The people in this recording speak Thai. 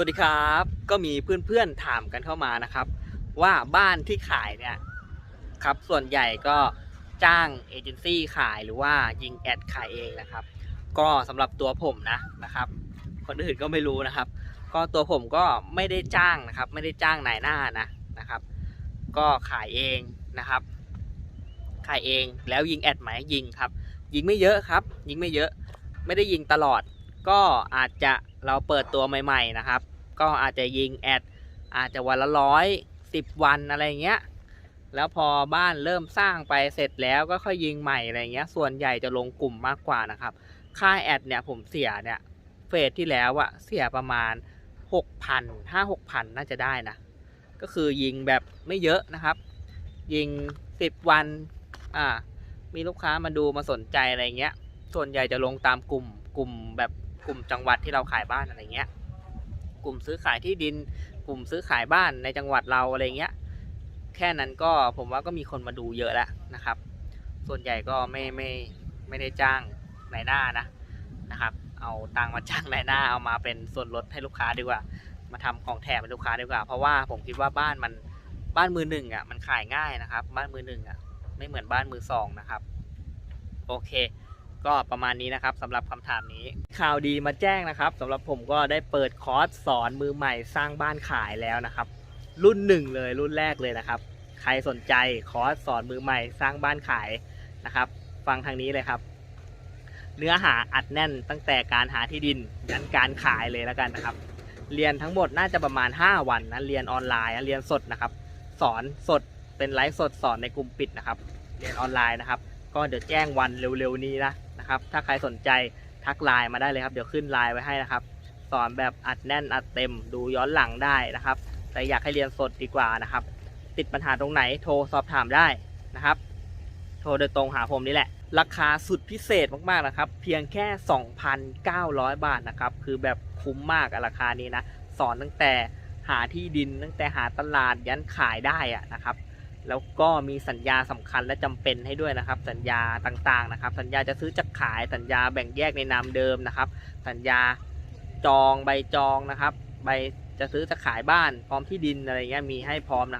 สวัสดีครับ ก็มีเพื่อนๆถามกันเข้ามานะครับ ว่าบ้านที่ขายเนี่ยครับส่วนใหญ่ก็จ้างเอเจนซี่ขายหรือว่ายิงแอดขายเองนะครับ ก็สำหรับตัวผมนะนะครับ คนอื่นก็ไม่รู้นะครับ ก็ตัวผมก็ไม่ได้จ้างนะครับ ไม่ได้จ้างนายหน้านะนะครับ ก็ขายเองนะครับ ขายเองแล้วยิงแอดไหมยิงครับ ยิงไม่เยอะครับ ยิงไม่เยอะ ไม่ได้ยิงตลอด ก็อาจจะ เราเปิดตัวใหม่ๆนะครับ ก็อาจจะยิงแอดอาจจะวันละร้อยสิบวันอะไรเงี้ยแล้วพอบ้านเริ่มสร้างไปเสร็จแล้วก็ค่อยยิงใหม่อะไรเงี้ย ส่วนใหญ่จะลงกลุ่มมากกว่านะครับ ค่าแอดเนี่ยผมเสียเนี่ยเฟสที่แล้วอะเสียประมาณหกพันห้าหกพันน่าจะได้นะ ก็คือยิงแบบไม่เยอะนะครับ ยิงสิบวันอ่ามีลูกค้ามาดูมาสนใจอะไรเงี้ย ส่วนใหญ่จะลงตามกลุ่มกลุ่มแบบ กลุ่มจังหวัดที่เราขายบ้านอะไรเงี้ย กลุ่มซื้อขายที่ดิน กลุ่มซื้อขายบ้านในจังหวัดเราอะไรเงี้ย แค่นั้นก็ผมว่าก็มีคนมาดูเยอะแล้วนะครับ ส่วนใหญ่ก็ไม่ไม่ไม่ได้จ้างนายหน้านะนะครับ เอาตังมาจ้างนายหน้าเอามาเป็นส่วนลดให้ลูกค้าดีกว่า มาทำของแถมให้ลูกค้าดีกว่า เพราะว่าผมคิดว่าบ้านมันบ้านมือหนึ่งอะมันขายง่ายนะครับ บ้านมือหนึ่งอะไม่เหมือนบ้านมือสองนะครับ โอเค ก็ประมาณนี้นะครับสำหรับคำถามนี้ ข่าวดีมาแจ้งนะครับสำหรับผมก็ได้เปิดคอร์สสอนมือใหม่สร้างบ้านขายแล้วนะครับ รุ่นหนึ่งเลยรุ่นแรกเลยนะครับ ใครสนใจคอร์สสอนมือใหม่สร้างบ้านขายนะครับ ฟังทางนี้เลยครับ เนื้อหาอัดแน่นตั้งแต่การหาที่ดินยันการขายเลยแล้วกันนะครับ เรียนทั้งหมดน่าจะประมาณ 5 วันนะเรียนออนไลน์นะเรียนสดนะครับ สอนสดเป็นไลฟ์สดสอนในกลุ่มปิดนะครับ เรียนออนไลน์นะครับ ก็เดี๋ยวแจ้งวันเร็วๆนี้นะ นะครับ ถ้าใครสนใจทักไลน์มาได้เลยครับ เดี๋ยวขึ้นไลน์ไว้ให้นะครับ สอนแบบอัดแน่นอัดเต็มดูย้อนหลังได้นะครับ แต่อยากให้เรียนสดดีกว่านะครับ ติดปัญหาตรงไหนโทรสอบถามได้นะครับ โทรโดยตรงหาผมนี่แหละ ราคาสุดพิเศษมากๆนะครับ เพียงแค่ 2,900 บาทนะครับ คือแบบคุ้มมากอะราคานี้นะ สอนตั้งแต่หาที่ดินตั้งแต่หาตลาดยันขายได้อะนะครับ แล้วก็มีสัญญาสำคัญและจำเป็นให้ด้วยนะครับ สัญญาต่างๆนะครับ สัญญาจะซื้อจะขายสัญญาแบ่งแยกในนามเดิมนะครับ สัญญาจองใบจองนะครับ ใบจะซื้อจะขายบ้านพร้อมที่ดินอะไรเงี้ยมีให้พร้อมนะ